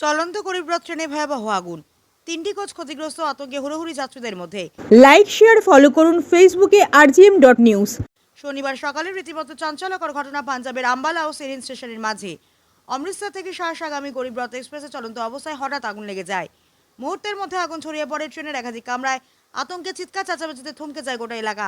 চলন্ত গরিবরথ ট্রেনে ভয়াবহ আগুন। তিনটি কোচ ক্ষতিগ্রস্ত আতঙ্কে হুড়োহুড়ি যাত্রীদের মধ্যে। লাইক শেয়ার ফলো করুন ফেসবুকে আরজিএম ডট নিউজ শনিবার সকালে রীতিমতো চাঞ্চল্যকর ঘটনা পাঞ্জাবের আম্বালা ও সেরিন স্টেশনের মাঝে। অমৃতসর থেকে সহসাগামী গরিব্রত এক্সপ্রেসে চলন্ত অবস্থায় হঠাৎ আগুন লেগে যায়। মুহূর্তের মধ্যে আগুন ছড়িয়ে পড়ে ট্রেনের একাধিক কামরায়। আতঙ্কে চিৎকার চেঁচামেচিতে থমকে যায় গোটা এলাকা।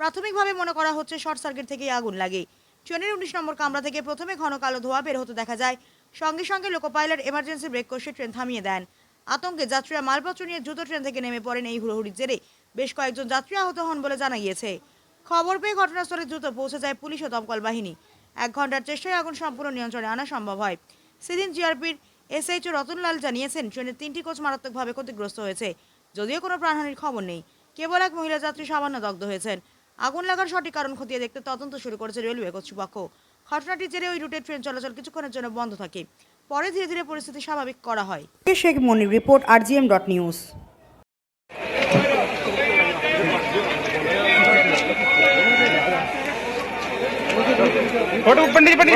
প্রাথমিকভাবে মনে করা হচ্ছে শর্ট সার্কিট থেকেই আগুন লাগে। ট্রেনের উনিশ নম্বর কামরা থেকে প্রথমে ঘন কালো ধোঁয়া বের হতে দেখা যায়। সঙ্গে সঙ্গে লোকো পাইলট এমার্জেন্সি ব্রেক কষে ট্রেন থামিয়ে দেন। আতঙ্কে যাত্রীরা মালপত্র নিয়ে দ্রুত ট্রেন থেকে নেমে পড়েন এই হুড়োহুড়ির জেরে। বেশ কয়েকজন যাত্রী আহত হন বলে জানা গিয়েছে। খবর পেয়ে ঘটনাস্থলে দ্রুত পৌঁছে যায় পুলিশ ও দমকল বাহিনী। এক ঘণ্টার চেষ্টায় আগুন সম্পূর্ণ নিয়ন্ত্রণে আনা সম্ভব হয়। সেদিন জিআরপির এসএইচও রতনলাল জানিয়েছেন, ট্রেনের তিনটি কোচ মারাত্মকভাবে ক্ষতিগ্রস্ত হয়েছে। যদিও কোনো প্রাণহানির খবর নেই। কেবল এক মহিলা যাত্রী সামান্য দগ্ধ হয়েছেন। আগুন লাগার সঠিক কারণ খতিয়ে দেখতে তদন্ত শুরু করেছে রেলওয়ে কর্তৃপক্ষ। ঘটনাটির জেরে ওই রুটে ট্রেন চলাচল কিছুক্ষণের জন্য বন্ধ থাকে পরে ধীরে ধীরে পরিস্থিতি স্বাভাবিক করা হয় Sheikh Monir report RGM dot news photo Pandit ji Pandit